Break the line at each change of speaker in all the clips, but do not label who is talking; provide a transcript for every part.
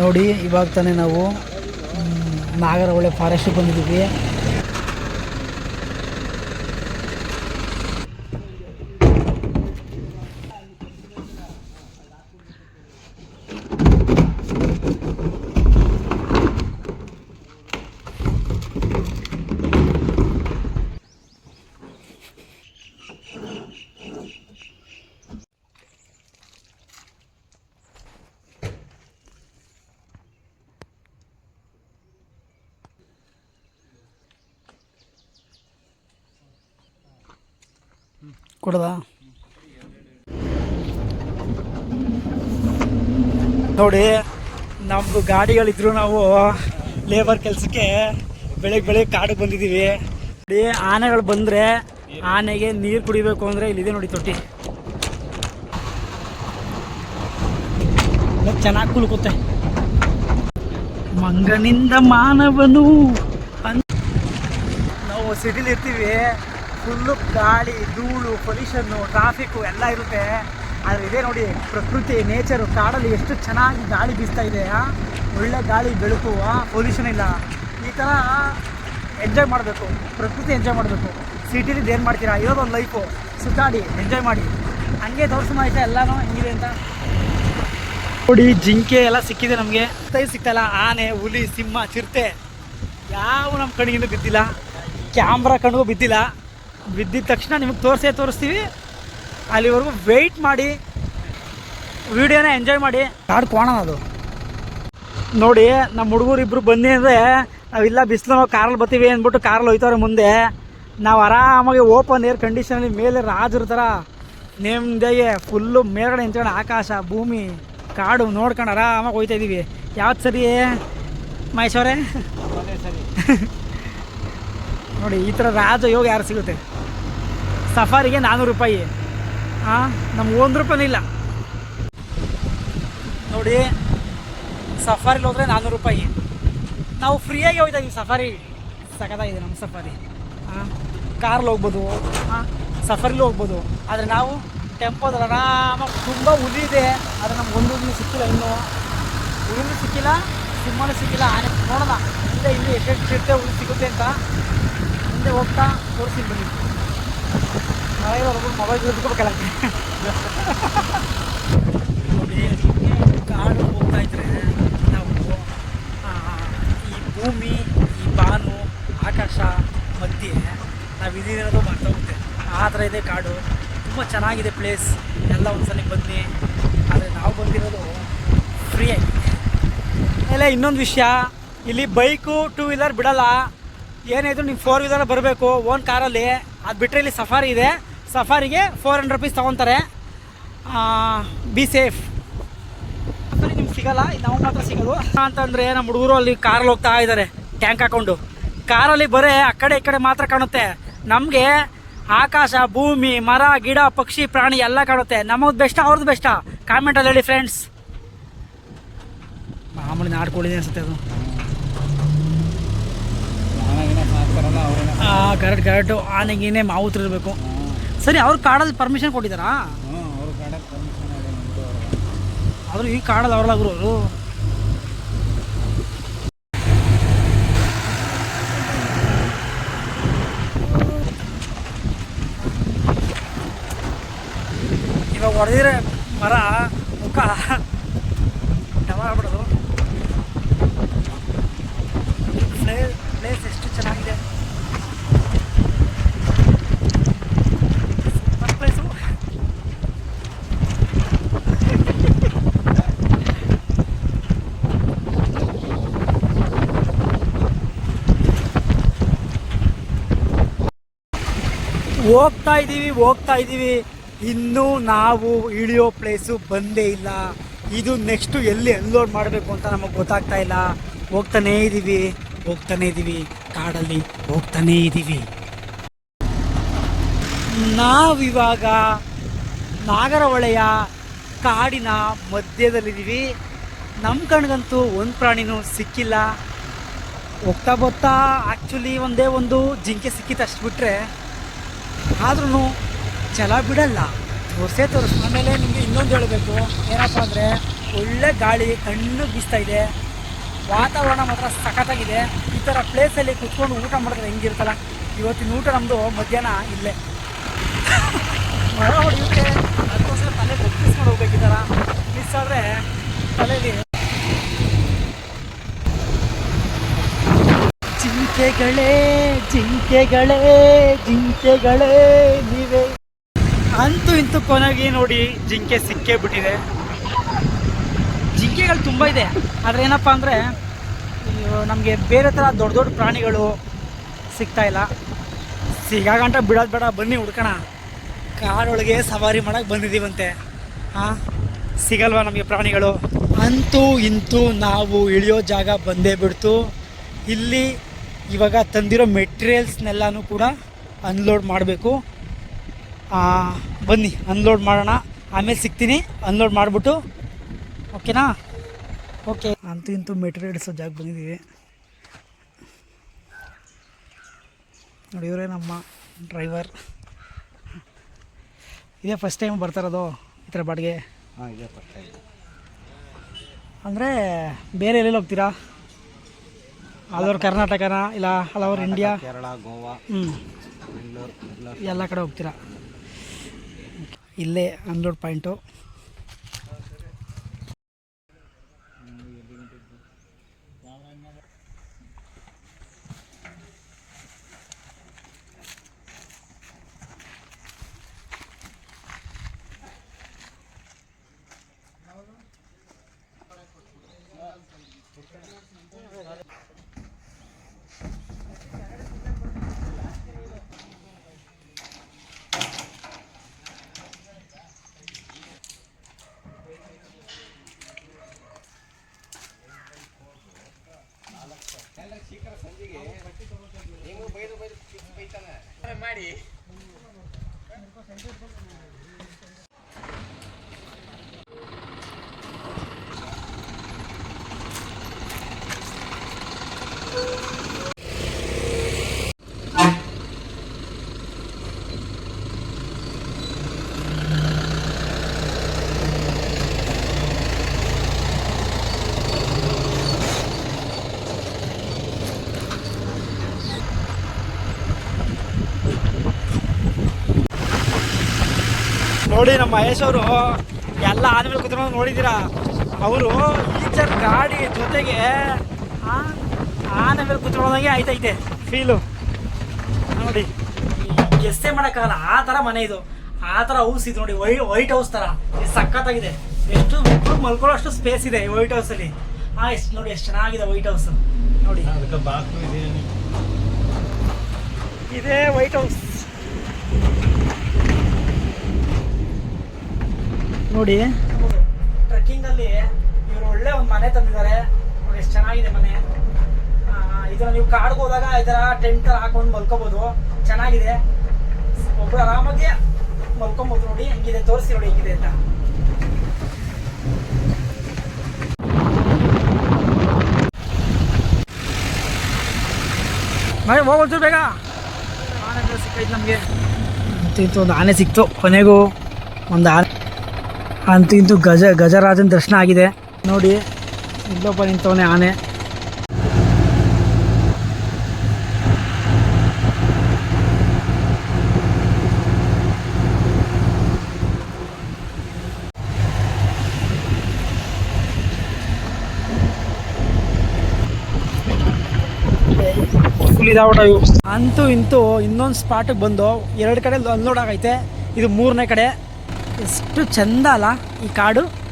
ನೋಡಿ ಇವಾಗ ತಾನೇ ನಾವು ನಾಗರಹೊಳೆ ಫಾರೆಸ್ಟಿಗೆ ಬಂದಿದ್ದೀವಿ. ಕೊಡದ? ನೋಡಿ, ನಮ್ದು ಗಾಡಿಗಳಿದ್ರು ನಾವು ಲೇಬರ್ ಕೆಲಸಕ್ಕೆ ಬೆಳಗ್ಗೆ ಬೆಳಗ್ಗೆ ಕಾಡಿಗೆ ಬಂದಿದ್ದೀವಿ ನೋಡಿ, ಆನೆಗಳು ಬಂದರೆ ಆನೆಗೆ ನೀರು ಕುಡಿಬೇಕು ಅಂದರೆ ಇಲ್ಲಿದೆ ನೋಡಿ ತೊಟ್ಟಿ. ಚೆನ್ನಾಗಿ ಕುಲ್ಕುತ್ತೆ ಮಂಗನಿಂದ ಮಾನವನು ನಾವು ಸಿಟಿಲಿ ಇರ್ತೀವಿ ಫುಲ್ಲು ಗಾಳಿ, ಧೂಳು ಪೊಲ್ಯೂಷನ್ನು ಟ್ರಾಫಿಕ್ಕು ಎಲ್ಲ ಇರುತ್ತೆ. ಆದರೆ ಇದೇ ನೋಡಿ, ಪ್ರಕೃತಿ ನೇಚರು ಕಾಡಲ್ಲಿ ಎಷ್ಟು ಚೆನ್ನಾಗಿ ಗಾಳಿ ಬೀಸ್ತಾ ಇದೆ ಒಳ್ಳೆ ಗಾಳಿ, ಬೆಳಕು ಪೊಲ್ಯೂಷನ್ ಇಲ್ಲ. ಈ ಥರ ಎಂಜಾಯ್ ಮಾಡಬೇಕು. ಪ್ರಕೃತಿ ಎಂಜಾಯ್ ಮಾಡಬೇಕು. ಸಿಟಿಲಿ ಏನು ಮಾಡ್ತೀರಾ? ಇರೋದೊಂದು ಲೈಫು ಸುತ್ತಾಡಿ ಎಂಜಾಯ್ ಮಾಡಿ. ಹಂಗೆ ತೋರಿಸು ಆಯ್ತಾ ಎಲ್ಲನೂ ಹೆಂಗಿದೆ ಅಂತ. ನೋಡಿ, ಜಿಂಕೆ ಎಲ್ಲ ಸಿಕ್ಕಿದೆ ನಮಗೆ. ತೈ ಸಿಗ್ತಾಯಿಲ್ಲ ಆನೆ, ಹುಲಿ, ಸಿಂಹ, ಚಿರತೆ. ಯಾವ ನಮ್ಮ ಕಣ್ಣಿಗೆ ಬಿದ್ದಿಲ್ಲ. ಕ್ಯಾಮ್ರಾ ಕಣ್ಗೂ ಬಿದ್ದಿಲ್ಲ. ಬಿದ್ದಿದ ತಕ್ಷಣ ನಿಮಗೆ ತೋರಿಸೇ ತೋರಿಸ್ತೀವಿ. ಅಲ್ಲಿವರೆಗೂ ವೆಯ್ಟ್ ಮಾಡಿ ವಿಡಿಯೋನ ಎಂಜಾಯ್ ಮಾಡಿ. ಕಾಡು ಕೋಣ ಅದು? ನೋಡಿ ನಮ್ಮ ಹುಡುಗರು ಇಬ್ಬರು ಬಂದಿ ಅಂದರೆ ನಾವಿಲ್ಲ ಬಿಸಿಲು ನಾವು ಕಾರಲ್ಲಿ ಬರ್ತೀವಿ ಅಂದ್ಬಿಟ್ಟು ಕಾರಲ್ಲಿ ಹೋಯ್ತವ್ರೆ ಮುಂದೆ. ನಾವು ಆರಾಮಾಗಿ ಓಪನ್ ಏರ್ ಕಂಡೀಷನಲ್ಲಿ ಮೇಲೆ ರಾಜರ ಥರ ನೆಮ್ಮದಿಗೆ ಫುಲ್ಲು ಮೇಲ್ಗಡೆ ನಿಂತ್ಕೊಂಡು ಆಕಾಶ ಭೂಮಿ ಕಾಡು ನೋಡ್ಕೊಂಡು ಆರಾಮಾಗಿ ಹೋಯ್ತಾ ಇದ್ದೀವಿ ಯಾವ್ದು ಸರಿ? ಮಹೇಶ್ವರೇ ನೋಡಿ ಈ ಥರ ರಾಜ ಯೋಗ ಯಾರು ಸಿಗುತ್ತೆ? ಸಫಾರಿಗೆ ನಾನ್ನೂರು ರೂಪಾಯಿ. ಹಾಂ ನಮ್ಗೆ ಒಂದು ರೂಪಾಯಿ ಇಲ್ಲ. ನೋಡಿ, ಸಫಾರಿಲಿ ಹೋದರೆ ನಾನ್ನೂರು ರೂಪಾಯಿ. ನಾವು ಫ್ರೀಯಾಗಿ ಹೋಗ್ತಾ ಇದೀವಿ ಸಫಾರಿ. ಸಖತ್ತಾಗಿದೆ ನಮ್ಮ ಸಫಾರಿ. ಹಾಂ ಕಾರಲ್ಲಿ ಹೋಗ್ಬೋದು. ಹಾಂ ಸಫಾರಿಲಿ ಹೋಗ್ಬೋದು. ಆದರೆ ನಾವು ಟೆಂಪೋದಲ್ಲಿ ಆರಾಮಾಗಿ ತುಂಬ ಹುಲಿ ಇದೆ. ಆದರೆ ನಮ್ಗೆ ಒಂದು ಹುಲಿ ಸಿಕ್ಕಿಲ್ಲ ಇನ್ನೂ. ಉರಿನೂ ಸಿಕ್ಕಿಲ್ಲ, ಸಿಂಹನೂ ಸಿಕ್ಕಿಲ್ಲ. ಆನೆ ನೋಡೋಣ. ಮುಂದೆ ಇಲ್ಲಿ ಎಷ್ಟೆಷ್ಟು ಸಿಗುತ್ತೆ ಹುಲಿ ಸಿಗುತ್ತೆ ಅಂತ. ಮುಂದೆ ಹೋಗ್ತಾ ತೋರಿಸಿ ಬನ್ನಿ. ಮೊಬೈಲ್ ಕಾಡು ಹೋಗ್ತಾ ಇದ್ರೆ ನಾವು ಈ ಭೂಮಿ ಈ ಬಾನು ಆಕಾಶ ಮಧ್ಯೆ ನಾವು ಇದಿರೋದು ಮಾಡ್ತಾ ಹೋಗುತ್ತೆ ಆ ಥರ ಇದೆ ಕಾಡು ತುಂಬ ಚೆನ್ನಾಗಿದೆ ಪ್ಲೇಸ್ ಎಲ್ಲ ಒಂದ್ಸಲ ಬನ್ನಿ ಆದರೆ ನಾವು ಬಂದಿರೋದು ಫ್ರೀಯಾಗಿ ಆಮೇಲೆ ಇನ್ನೊಂದು ವಿಷಯ, ಇಲ್ಲಿ ಬೈಕು ಟೂ ವೀಲರ್ ಬಿಡಲ್ಲ. ಏನಾಯಿತು ನಿಮ್ಮ ಫೋರ್ ವೀಲರ್ ಬರಬೇಕು ಓನ್ ಕಾರಲ್ಲಿ ಅದು ಬಿಟ್ಟರೆ ಇಲ್ಲಿ ಸಫಾರಿ ಇದೆ. ಸಫಾರಿಗೆ ಫೋರ್ ಹಂಡ್ರೆಡ್ ರುಪೀಸ್ ತೊಗೊತಾರೆ. ಬಿ ಸೇಫ್ ಸಫಾರಿ ನಿಮ್ಗೆ ಸಿಗಲ್ಲ ನಾವು ಮಾತ್ರ ಸಿಗೋದು. ಅಂತಂದರೆ ನಮ್ಮ ಹುಡುಗರು ಅಲ್ಲಿ ಕಾರಲ್ಲಿ ಹೋಗ್ತಾ ಇದ್ದಾರೆ ಟ್ಯಾಂಕ್ ಹಾಕೊಂಡು. ಕಾರಲ್ಲಿ ಬರೇ ಆ ಕಡೆ ಈ ಕಡೆ ಮಾತ್ರ ಕಾಣುತ್ತೆ. ನಮಗೆ ಆಕಾಶ, ಭೂಮಿ, ಮರ, ಗಿಡ, ಪಕ್ಷಿ, ಪ್ರಾಣಿ ಎಲ್ಲ ಕಾಣುತ್ತೆ. ನಮ್ಮದು ಬೆಸ್ಟ ಅವ್ರದ್ದು ಬೆಸ್ಟ ಕಾಮೆಂಟಲ್ಲಿ ಹೇಳಿ ಫ್ರೆಂಡ್ಸ್ ಮಾಮೂಲಿ ನಾಡ್ಕೊಳ್ಳಿದೆ ಅನ್ಸುತ್ತೆ ಅದು. Correct correct. ಆನೆಗೇನೆ ಮಾವುತ್ರ ಇರಬೇಕು ಸರಿ, ಅವ್ರು ಕಾಡಲ್ಲಿ ಪರ್ಮಿಷನ್ ಕೊಟ್ಟಿದ್ದಾರಾ? ಆದರೂ ಈ ಕಾಡಲ್ಲಿ ಅವ್ರಲ್ಲಾಗ್ರು ಅವರು? ಇವಾಗ ಹೊಡೆದಿದ್ರೆ ಮರ, ಮುಖ. ಡವ ಆಗ್ಬಿಡೋದು. ಪ್ಲೇಸ್ ಎಷ್ಟು ಚೆನ್ನಾಗಿದೆ ಸೂಪರ್ ಪ್ಲೇಸು ಹೋಗ್ತಾ ಇದ್ದೀವಿ ಹೋಗ್ತಾ ಇದ್ದೀವಿ. ಇನ್ನೂ ನಾವು ಇಳಿಯೋ ಪ್ಲೇಸು ಬಂದೇ ಇಲ್ಲ. ಇದು ನೆಕ್ಸ್ಟು ಎಲ್ಲಿ ಅನ್ಲೋಡ್ ಮಾಡಬೇಕು ಅಂತ ನಮಗೆ ಗೊತ್ತಾಗ್ತಾ ಇಲ್ಲ. ಹೋಗ್ತಾನೇ ಇದ್ದೀವಿ ಹೋಗ್ತಾನೇ ಇದ್ದೀವಿ. ಕಾಡಲ್ಲಿ ಹೋಗ್ತಾನೇ ಇದ್ದೀವಿ. ನಾವಿವಾಗ ನಾಗರಹೊಳೆಯ ಕಾಡಿನ ಮಧ್ಯದಲ್ಲಿದ್ದೀವಿ. ನಮ್ಮ ಕಣ್ಗಂತೂ ಒಂದು ಪ್ರಾಣಿನೂ ಸಿಕ್ಕಿಲ್ಲ. ಹೋಗ್ತಾ ಬರ್ತಾ ಆ್ಯಕ್ಚುಲಿ ಒಂದೇ ಒಂದು ಜಿಂಕೆ ಸಿಕ್ಕಿತ್ತು ಅಷ್ಟು ಬಿಟ್ಟರೆ ಆದ್ರೂ ಛಲ ಬಿಡಲ್ಲ. ತೋರಿಸೇ ತೋರಿಸ್. ಆಮೇಲೆ ನಿಮಗೆ ಇನ್ನೊಂದು ಹೇಳಬೇಕು. ಏನಪ್ಪ ಅಂದರೆ ಒಳ್ಳೆ ಗಾಳಿ, ಕಣ್ಣು ಬೀಸ್ತಾ ಇದೆ. ವಾತಾವರಣ ಮಾತ್ರ ಸಖತ್ತಾಗಿದೆ. ಈ ಥರ ಪ್ಲೇಸಲ್ಲಿ ಕುತ್ಕೊಂಡು ಊಟ ಮಾಡಿದ್ರೆ ಹೆಂಗಿರುತ್ತಲ್ಲ? ಇವತ್ತಿನ ಊಟ ನಮ್ಮದು ಮಧ್ಯಾಹ್ನ ಇಲ್ಲೇ. ಮರ ಹೊಡೆಯುತ್ತೆ ಅದಕ್ಕೋಸ್ಕರ ತಲೆ ಒಪ್ಪಿಸ್ಕೊಂಡು ಹೋಗ್ಬೇಕು ಈ ಥರ ಮಿಸ್ ಆದರೆ ತಲೆಯಲ್ಲಿ ಜಿಂಕೆಗಳೇ ಜಿಂಕೆಗಳೇ ಜಿಂಕೆಗಳೇ ನೀವೇ. ಅಂತೂ ಇಂತು ಕೊನೆಗೆ ನೋಡಿ ಜಿಂಕೆ ಸಿಕ್ಕೇ ಬಿಟ್ಟಿದೆ. ಜಿಂಕೆಗಳು ತುಂಬ ಇದೆ. ಆದರೆ ಏನಪ್ಪ ಅಂದರೆ ನಮಗೆ ಬೇರೆ ಥರ ದೊಡ್ಡ ದೊಡ್ಡ ಪ್ರಾಣಿಗಳು ಸಿಗ್ತಾ ಇಲ್ಲ. ಸಿಗಾಗಂಟ ಬಿಡೋದು ಬೇಡ, ಬನ್ನಿ ಹುಡ್ಕೋಣ. ಕಾರೊಳಗೆ ಸವಾರಿ ಮಾಡಕ್ಕೆ ಬಂದಿದ್ದೀವಂತೆ ಹಾಂ ಸಿಗಲ್ವಾ ನಮಗೆ ಪ್ರಾಣಿಗಳು? ಅಂತೂ ಇಂತೂ ನಾವು ಇಳಿಯೋ ಜಾಗ ಬಂದೇ ಬಿಡ್ತು. ಇಲ್ಲಿ ಇವಾಗ ತಂದಿರೋ ಮೆಟೀರಿಯಲ್ಸ್ನೆಲ್ಲನೂ ಕೂಡ ಅನ್ಲೋಡ್ ಮಾಡಬೇಕು. ಬನ್ನಿ ಅನ್ಲೋಡ್ ಮಾಡೋಣ. ಆಮೇಲೆ ಸಿಗ್ತೀನಿ ಅನ್ಲೋಡ್ ಮಾಡಿಬಿಟ್ಟು. ಓಕೆನಾ? ಓಕೆ. ಅಂತೂ ಇಂತೂ ಮೆಟೀರಿಯಲ್ಸ್ ಜಾಗ ಬಂದಿದ್ದೀವಿ ನೋಡಿ ಇವರೇ ನಮ್ಮ ಡ್ರೈವರ್. ಇದೇ ಫಸ್ಟ್ ಟೈಮ್ ಬರ್ತಾರದು ಈ ಥರ ಬಾಡಿಗೆ?
ಹಾಂ ಇದೆ ಫಸ್ಟ್ ಟೈಮ್.
ಅಂದರೆ ಬೇರೆ ಎಲ್ಲೆಲ್ಲಿ ಹೋಗ್ತೀರಾ? ಆಲ್ ಓವರ್ ಕರ್ನಾಟಕನ ಇಲ್ಲ all over India
Kerala Goa
ಹ್ಞೂ
ಎಲ್ಲ
ಎಲ್ಲ ಕಡೆ ಹೋಗ್ತೀರಾ? ಇಲ್ಲೇ ಅನ್ಲೋಡ್ ಪಾಯಿಂಟು ನೋಡಿ ನಮ್ಮ ಮಹೇಶ್ ಅವರು ಎಲ್ಲ ಆದ್ಮೇಲೆ ಕುತ್ಕೊಂಡು ನೋಡಿದ್ದೀರಾ? ಅವರು ಈಚರ್ ಗಾಡಿ ಜೊತೆಗೆ ಆನೆ ಮೇಲೆ ಕುತ್ಕೊಳ್ಳೋದಂಗೆ ಆಯ್ತೈತೆ. ಫೀಲು. ನೋಡಿ ಎಷ್ಟೇ ಮಾಡೋಕ್ಕಾಗಲ್ಲ ಆ ಥರ ಮನೆ ಇದು. ಆ ಥರ ಹೌಸ್ ಇದು ನೋಡಿ ವೈ ವೈಟ್ ಹೌಸ್ ಥರ ಇದು ಸಖತ್ತಾಗಿದೆ. ಎಷ್ಟು ಮಕ್ಕಳು ಮಲ್ಕೊಳ್ಳೋ ಅಷ್ಟು ಸ್ಪೇಸ್ ಇದೆ ವೈಟ್ ಹೌಸಲ್ಲಿ ಹಾಂ ಎಷ್ಟು ನೋಡಿ ಎಷ್ಟು ಚೆನ್ನಾಗಿದೆ ವೈಟ್ ಹೌಸ್. ನೋಡಿ.
ಇದೆ
ವೈಟ್ ಹೌಸ್. ನೋಡಿ. ಟ್ರೆಕ್ಕಿಂಗ್ ಅಲ್ಲಿ ಇವರು ಒಳ್ಳೆ ಒಂದು ಮನೆ ತಂದಿದ್ದಾರೆ. ನೋಡಿ ಎಷ್ಟು ಚೆನ್ನಾಗಿದೆ ಮನೆ. ಆ, ಇದನ್ನ ನೀವು ಕಾಡ್ಗೆ ಹೋದಾಗ ಈ ಥರ ಟೆಂಟ್ ಹಾಕೊಂಡು ಮಲ್ಕೋಬೋದು. ಚೆನ್ನಾಗಿದೆ. ಒಬ್ರು ಆರಾಮಾಗಿ ಮಲ್ಕೊಬೋದು ನೋಡಿ ಹೆಂಗಿದೆ ತೋರಿಸಿ ನೋಡಿ ಹೆಂಗಿದೆ ಅಂತ. ಹೋಗ್ಬೋದು ಬೇಗ. ಆನೆ ಸಿಕ್ಕೈತೆ ನಮಗೆ. ಅಂತೂ ಇಂತೂ ಒಂದು ಆನೆ ಸಿಕ್ತು ಕೊನೆಗೂ ಒಂದು ಆನೆ. ಅಂತಿಂತೂ ಗಜ ಗಜರಾಜನ ದರ್ಶನ ಆಗಿದೆ. ನೋಡಿ ಇಲ್ಲೊಬ್ಬ ನಿಂತವನೇ ಆನೆ ಫುಲ್ ಅಂತೂ ಇಂತೂ ಇನ್ನೊಂದು ಸ್ಪಾಟಿಗೆ ಬಂದು ಎರಡು ಕಡೆ ಅನ್ಲೋಡ್ ಆಗೈತೆ. ಇದು ಮೂರನೇ ಕಡೆ. ಎಷ್ಟು ಚಂದ ಅಲ್ಲ ಈ ಕಾಡು.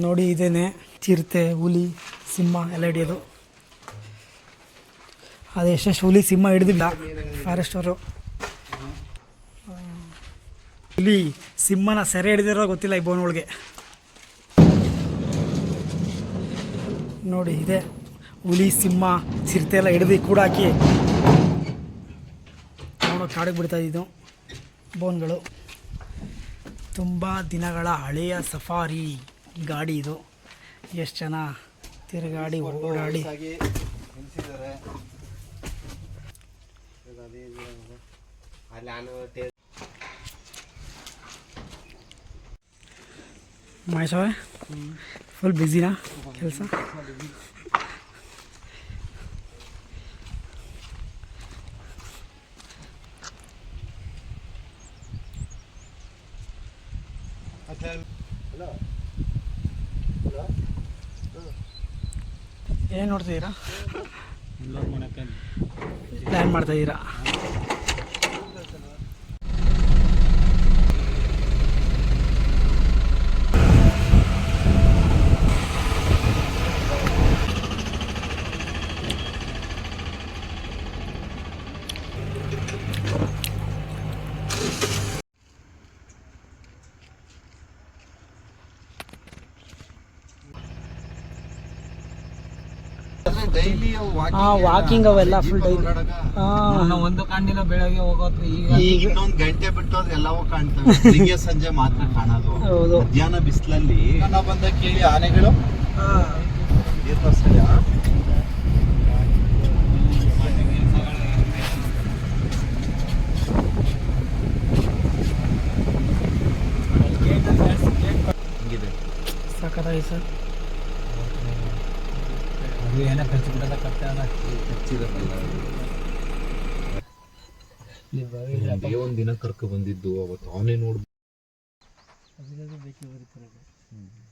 ನೋಡಿ ಇದೇನೆ ಚಿರತೆ, ಹುಲಿ, ಸಿಂಹ ಎಲ್ಲ ಹಿಡಿಯೋದು. ಅದು ಎಷ್ಟೆಷ್ಟು ಹುಲಿ, ಸಿಂಹ ಹಿಡಿದಿಲ್ಲ. ಫಾರೆಸ್ಟ್ ಇಲ್ಲಿ ಸಿಂಹನ ಸೆರೆ ಹಿಡಿದಿರೋ ಗೊತ್ತಿಲ್ಲ ಈ ಬೋನ್ಗಳಿಗೆ ನೋಡಿ, ಇದೆ. ಹುಲಿ, ಸಿಂಹ, ಚಿರತೆ ಎಲ್ಲ ಹಿಡಿದು ಕೂಡ ಹಾಕಿ ನೋಡೋ ಕಾಡಿಗೆ ಬಿಡ್ತಾ ಇದ್ದು ಬೋನ್ಗಳು ತುಂಬ ದಿನಗಳ ಹಳೆಯ ಸಫಾರಿ ಗಾಡಿ ಇದು. ಎಷ್ಟು ಜನ ತಿರುಗಾಡಿ, ಓಡಾಡಿ?
ಅಲ್ಲಿ ಟೇ
ಮಹೇಶ್ ಅವರೇ ಫುಲ್ ಬ್ಯುಸಿನಾ ಕೆಲಸ
ಹಲೋ
ಏನು ನೋಡ್ತಿದ್ದೀರಾ ಪ್ಲ್ಯಾನ್ ಮಾಡ್ತಾ ವಾಕಿಂಗ್ ಅವೆಲ್ಲ ಫುಲ್ ಡೈಲಿ
ಒಂದು ಕಾಣಿಲ್ಲ ಬೆಳಗ್ಗೆ ಹೋಗೋದು ಈಗ
ಇನ್ನೊಂದು ಗಂಟೆ ಬಿಟ್ಟು ಎಲ್ಲವೂ ಕಾಣ್ತವೆ. ಸಂಜೆ ಮಾತ್ರ ಕಾಣೋದು.
ಹೌದು.
ಮಧ್ಯಾಹ್ನ ಬಿಸಿಲಲ್ಲಿ ನಾವು ಬಂದ ಕೇಳಿ ಆನೆಗಳು.
ಸಖತ್ತಾಗಿ ಸರ್.
ಏನೋ ಖರ್ಚು ಬಿಡೋದ ಕಟ್ಟಾದ
ಒಂದೇ ಒಂದು ದಿನ ಕರ್ಕ ಬಂದಿದ್ದು ಅವತ್ತು ಆನೆ ನೋಡ್
ಬೇಕೇ ಬರೀತಾರೆ